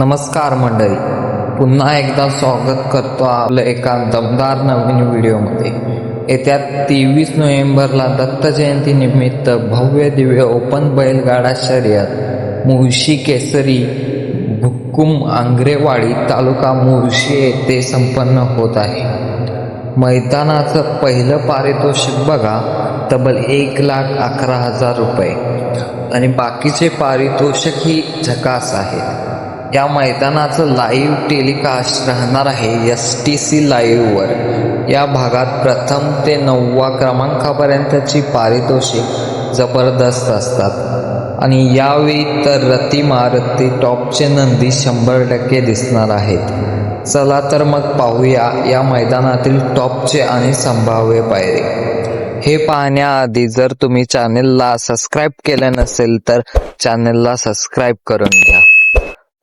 नमस्कार मंडळी. पुन्हा एकदा स्वागत करतो आपलं एका दमदार नवीन व्हिडिओमध्ये. येत्या तेवीस नोव्हेंबरला दत्त जयंती निमित्त भव्य दिव्य ओपन बैलगाडा शर्यत मुळशी केसरी भुक्कुम आंग्रेवाडी तालुका मुळशी येथे संपन्न होत आहे. मैदानाचं पहिलं पारितोषिक बघा तब्बल एक लाख अकरा हजार रुपये. आणि बाकीचे पारितोषिक ही झकास आहेत. या मैदानाचं लाईव्ह टेलिकास्ट राहणार आहे एस टी सी लाईव्हवर या भागात प्रथम ते नववा क्रमांकापर्यंतची पारितोषिक जबरदस्त असतात. आणि यावेळी तर रतिमा रती टॉपचे नंदी शंभर टक्के दिसणार आहेत. चला तर मग पाहूया या मैदानातील टॉपचे आणि संभाव्य पायरे. हे पाहण्याआधी जर तुम्ही चॅनेलला सबस्क्राईब केलं नसेल तर चॅनेलला सबस्क्राईब करून घ्या.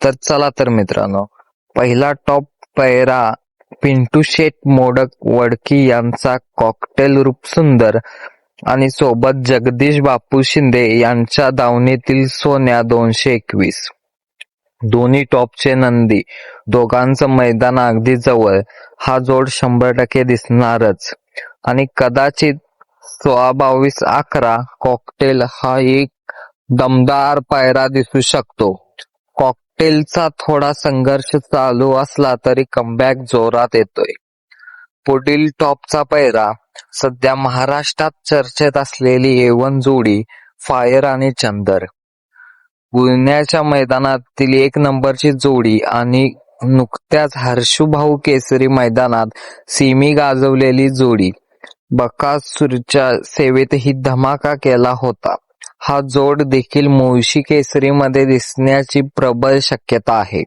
तर चला तर मित्रांनो पहिला टॉप पैरा पिंटू शेठ मोडक वडकी यांचा कॉकटेल रूप सुंदर आणि सोबत जगदीश बापू शिंदे यांच्या दावणीतील सोन्या दोनशे एकवीस. दोन्ही टॉपचे नंदी दोघांचं मैदान अगदी जवळ हा जोड शंभर टक्के दिसणारच. आणि कदाचित सोळा बावीस अकरा कॉकटेल हा एक दमदार पायरा दिसू शकतो. कॉकटेलचा थोडा संघर्ष चालू असला तरी कमबॅक जोरात येतोय. पुढील टॉपचा पैरा सध्या महाराष्ट्रात चर्चेत असलेली एवन जोडी फायर आणि चंदर. पुण्याच्या मैदानातील एक नंबरची जोडी आणि नुकत्याच हर्षुभाऊ केसरी मैदानात सीमी गाजवलेली जोडी बकासूरच्या सेवेतही धमाका केला होता. हा जोड देखील मुळशी केसरीमध्ये दिसण्याची प्रबळ शक्यता आहे.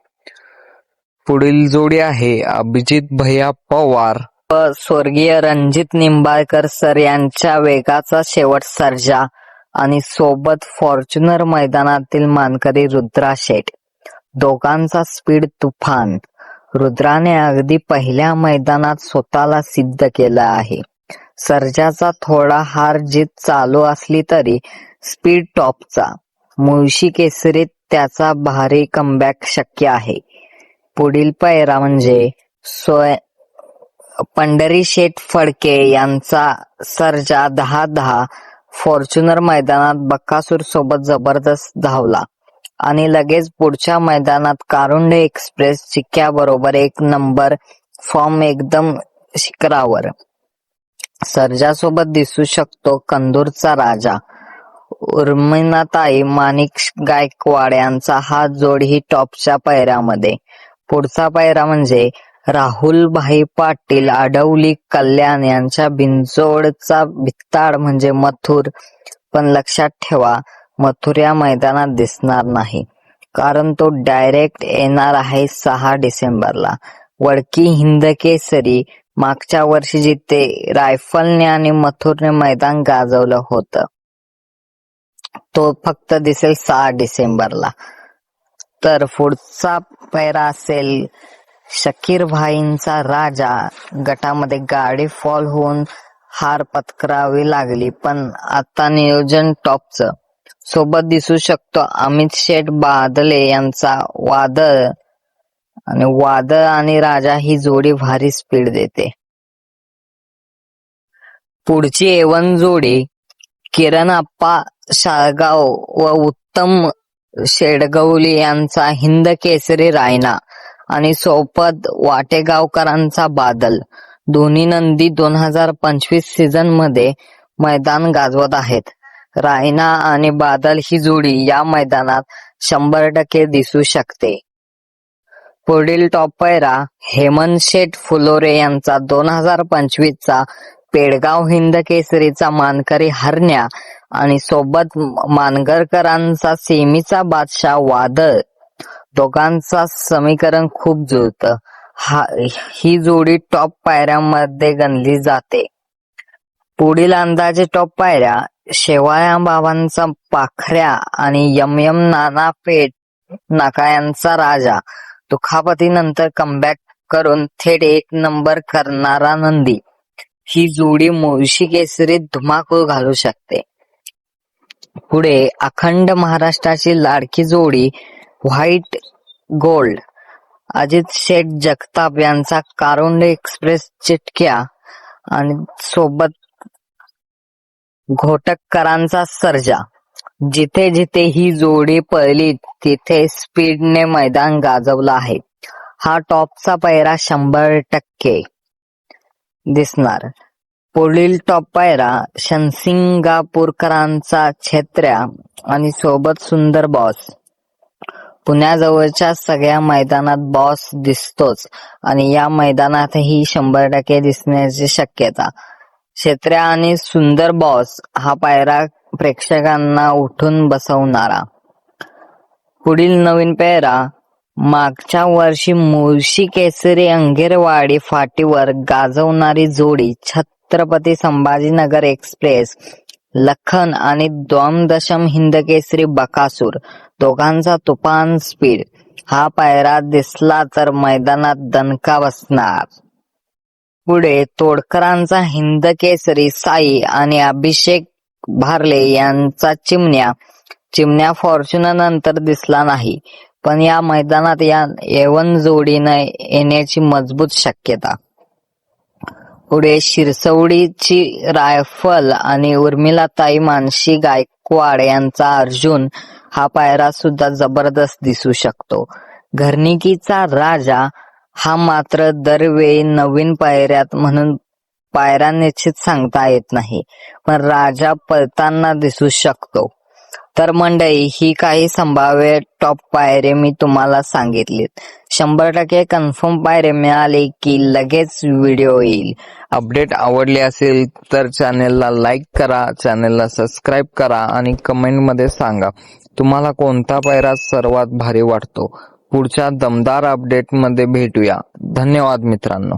पुढील जोडी आहे अभिजित भैया पवार. व स्वर्गीय रणजित निंबाळकर सर यांच्या वेगाचा शेवट सर्जा आणि सोबत फॉर्च्युनर मैदानातील मानकरी रुद्रा शेठ. दोघांचा स्पीड तुफान. रुद्राने अगदी पहिल्या मैदानात स्वतःला सिद्ध केलं आहे. सर्जाचा थोडा हार जीत चालू असली तरी स्पीड टॉपचा. मुळशी केसरीत त्याचा भारी कमबॅक शक्य आहे. पुढील पैरा म्हणजे सोय पंढरी शेठ फडके यांचा सर्जा दहा दहा फॉर्च्युनर मैदानात बक्कासूर सोबत जबरदस्त धावला आणि लगेच पुढच्या मैदानात कारुंडे एक्सप्रेस चिक्क्या बरोबर एक नंबर फॉर्म एकदम शिखरावर. सर्जासोबत दिसू शकतो कंदूरचा राजा. उर्मिनाताई माणिक गायकवाड यांचा हा जोडही टॉपच्या पायऱ्यामध्ये पुढचा पैरा म्हणजे राहुल भाई पाटील आडवली कल्याण यांच्या बिनजोडचा भित्ताड म्हणजे मथुर. पण लक्षात ठेवा मथुर या मैदानात दिसणार नाही. कारण तो डायरेक्ट येणार आहे सहा डिसेंबरला. वडकी हिंद केसरी मागच्या वर्षी जिथे रायफलने आणि मथुरने मैदान गाजवलं होतं तो फक्त दिसेल सहा डिसेंबरला. तर पुढचा पैरा असेल शकीर भाईंचा राजा. गटामध्ये गाडी फॉल होऊन हार पत्करावी लागली पण आता नियोजन टॉपचं. सोबत दिसू शकतो अमित शेठ बादले यांचा वादळ. आणि वादळ आणि राजा ही जोडी भारी स्पीड देते. पुढची एवन जोडी किरण आप्पा शाळगाव व उत्तम शेडगवली यांचा हिंद केसरी रायना आणि सोपत वाटेगावकरांचा बादल. दोन्ही नंदी दोन हजार पंचवीस सीझनमध्ये मैदान गाजवत आहेत. रायना आणि बादल ही जोडी या मैदानात शंभर टक्के दिसू शकते. पुढील टॉप पैरा हेमंत शेठ फुलोरे यांचा दोन हजार पंचवीस चा पेडगाव हिंद केसरीचा मानकरी हरण्या आणि सोबत मानगरकरांचा सेमीचा बादशाह वादळ. दोघांचा समीकरण खूप जुळतं. हा ही जोडी टॉप पायऱ्यामध्ये गणली जाते. पुढील अंदाजे टॉप पायऱ्या शेवाळ्या बाबांचा पाखऱ्या आणि यम यम नाना पेठ नाका यांचा राजा दुखापतीनंतर कमबॅक करून थेट एक नंबर करणारा नंदी. ही जोडी मुळशी केसरीत धुमाकूळ घालू शकते. पुढे अखंड महाराष्ट्राची लाडकी जोडी व्हाईट गोल्ड अजित शेठ जगताप यांचा कारुंड एक्सप्रेस चिटक्या आणि सोबत घोटककरांचा सर्जा. जिथे जिथे ही जोडी पळली तिथे स्पीडने मैदान गाजवलं आहे. हा टॉपचा पैरा शंभर टक्के दिसणार. पुढील टॉप पायरा शनसिंगापूरकरांचा छेत्र्या आणि सोबत सुंदर बॉस. पुण्याजवळच्या सगळ्या मैदानात बॉस दिसतोच आणि या मैदानातही शंभर टक्के दिसण्याची शक्यता. क्षेत्र्या आणि सुंदर बॉस हा पायरा प्रेक्षकांना उठून बसवणारा. पुढील नवीन पेहरा मागच्या वर्षी मुळशी केसरी अंगेरवाडी फाटीवर गाजवणारी जोडी छत्रपती संभाजीनगर एक्सप्रेस लखन आणि द्वामदशम हिंद केसरी बकासूर दोघांचा तुफान स्पीड. हा पायरा दिसला तर मैदानात दणका बसणार. पुढे तोडकरांचा हिंद केसरी साई आणि अभिषेक भारले यांचा चिमण्या. चिमण्या फॉर्च्युनर नंतर दिसला नाही. पण या मैदानात या एवन जोडीनं येण्याची मजबूत शक्यता. पुढे शिरसवडीची रायफल आणि उर्मिलाताई मानशी गायकवाड यांचा अर्जुन हा पायरा सुद्धा जबरदस्त दिसू शकतो. घरनिकीचा राजा हा मात्र दरवेळी नवीन पायऱ्यात म्हणून पायऱ्या निश्चित सांगता येत नाही पण राजा पळताना दिसू शकतो. तर मंडळी ही काही संभाव्य टॉप पायरे मी तुम्हाला सांगितलीत. शंभर टक्के कन्फर्म पायरे मिळाले की लगेच व्हिडिओ येईल. अपडेट आवडले असेल तर चॅनेलला लाईक करा चॅनेलला सबस्क्राईब करा आणि कमेंटमध्ये सांगा तुम्हाला कोणता पायरा सर्वात भारी वाटतो? पुढच्या दमदार अपडेटमध्ये भेटूया. धन्यवाद मित्रांनो.